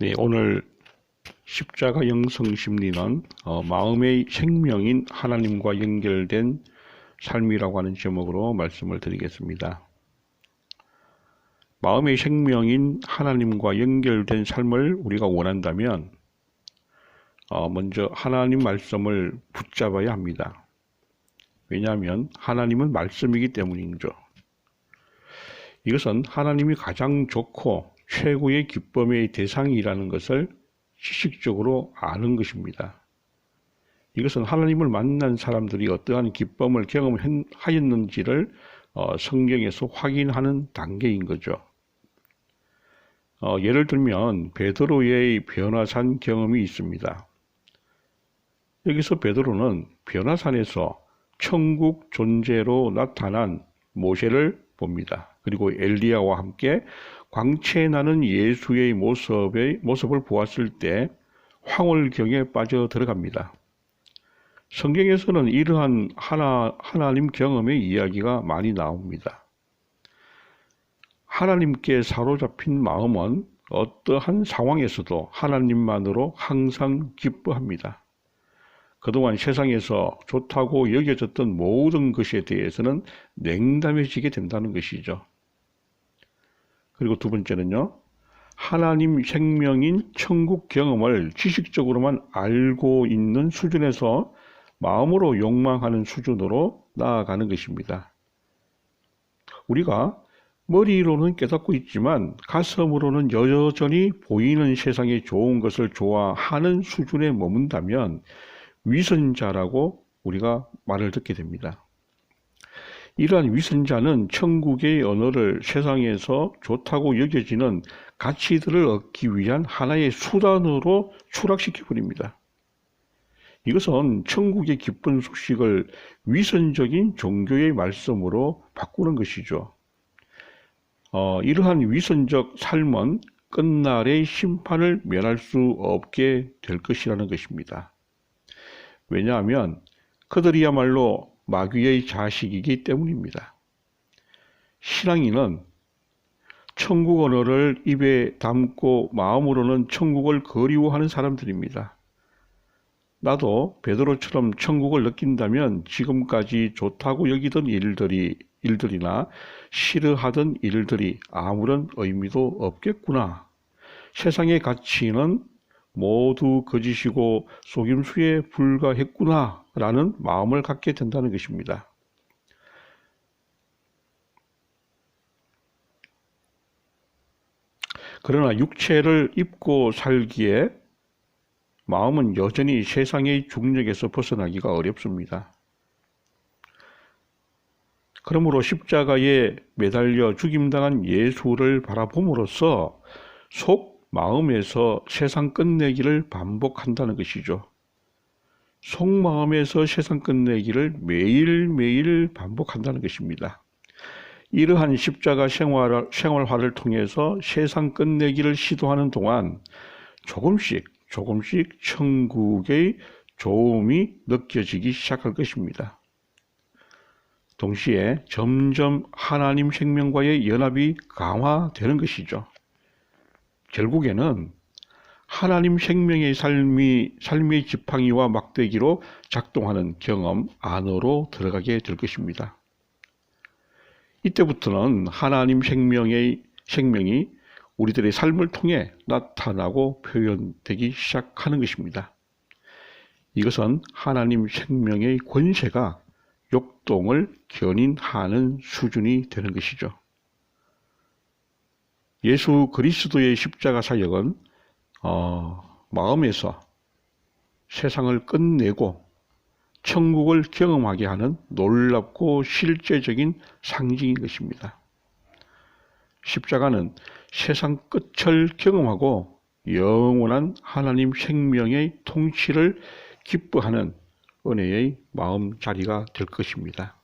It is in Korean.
네, 오늘 십자가 영성 심리는 어, 마음의 생명인 하나님과 연결된 삶이라고 하는 제목으로 말씀을 드리겠습니다. 마음의 생명인 하나님과 연결된 삶을 우리가 원한다면 어, 먼저 하나님 말씀을 붙잡아야 합니다. 왜냐하면 하나님은 말씀이기 때문이죠. 이것은 하나님이 가장 좋고 최고의 기쁨의 대상이라는 것을 지식적으로 아는 것입니다. 이것은 하나님을 만난 사람들이 어떠한 기쁨을 경험하였는지를 어, 성경에서 확인하는 단계인 거죠. 어, 예를 들면 베드로의 변화산 경험이 있습니다. 여기서 베드로는 변화산에서 천국 존재로 나타난 모세를 봅니다. 그리고 엘리야와 함께 광채 나는 예수의 모습의 모습을 보았을 때 황홀경에 빠져 들어갑니다. 성경에서는 이러한 하나, 하나님 경험의 이야기가 많이 나옵니다. 하나님께 사로잡힌 마음은 어떠한 상황에서도 하나님만으로 항상 기뻐합니다. 그동안 세상에서 좋다고 여겨졌던 모든 것에 대해서는 냉담해지게 된다는 것이죠. 그리고 두 번째는요. 하나님 생명인 천국 경험을 지식적으로만 알고 있는 수준에서 마음으로 욕망하는 수준으로 나아가는 것입니다. 우리가 머리로는 깨닫고 있지만 가슴으로는 여전히 보이는 세상에 좋은 것을 좋아하는 수준에 머문다면 위선자라고 우리가 말을 듣게 됩니다. 이러한 위선자는 천국의 언어를 세상에서 좋다고 여겨지는 가치들을 얻기 위한 하나의 수단으로 추락시켜 버립니다. 이것은 천국의 기쁜 소식을 위선적인 종교의 말씀으로 바꾸는 것이죠. 어, 이러한 위선적 삶은 끝날의 심판을 면할 수 없게 될 것이라는 것입니다. 왜냐하면 그들이야말로 마귀의 자식이기 때문입니다. 신앙인은 천국 언어를 입에 담고 마음으로는 천국을 그리워하는 사람들입니다. 나도 베드로처럼 천국을 느낀다면 지금까지 좋다고 여기던 일들이 일들이나 싫어하던 일들이 아무런 의미도 없겠구나. 세상의 가치는 모두 거짓이고 속임수에 불과했구나 라는 마음을 갖게 된다는 것입니다. 그러나 육체를 입고 살기에 마음은 여전히 세상의 중력에서 벗어나기가 어렵습니다. 그러므로 십자가에 매달려 죽임당한 예수를 바라봄으로써 속 마음에서 세상 끝내기를 반복한다는 것이죠. 속마음에서 세상 끝내기를 매일매일 반복한다는 것입니다. 이러한 십자가 생활, 생활화를 통해서 세상 끝내기를 시도하는 동안 조금씩 조금씩 천국의 좋음이 느껴지기 시작할 것입니다. 동시에 점점 하나님 생명과의 연합이 강화되는 것이죠. 결국에는 하나님 생명의 삶이 삶의 지팡이와 막대기로 작동하는 경험 안으로 들어가게 될 것입니다. 이때부터는 하나님 생명의 생명이 우리들의 삶을 통해 나타나고 표현되기 시작하는 것입니다. 이것은 하나님 생명의 권세가 욕동을 견인하는 수준이 되는 것이죠. 예수 그리스도의 십자가 사역은 어, 마음에서 세상을 끝내고 천국을 경험하게 하는 놀랍고 실제적인 상징인 것입니다. 십자가는 세상 끝을 경험하고 영원한 하나님 생명의 통치를 기뻐하는 은혜의 마음 자리가 될 것입니다.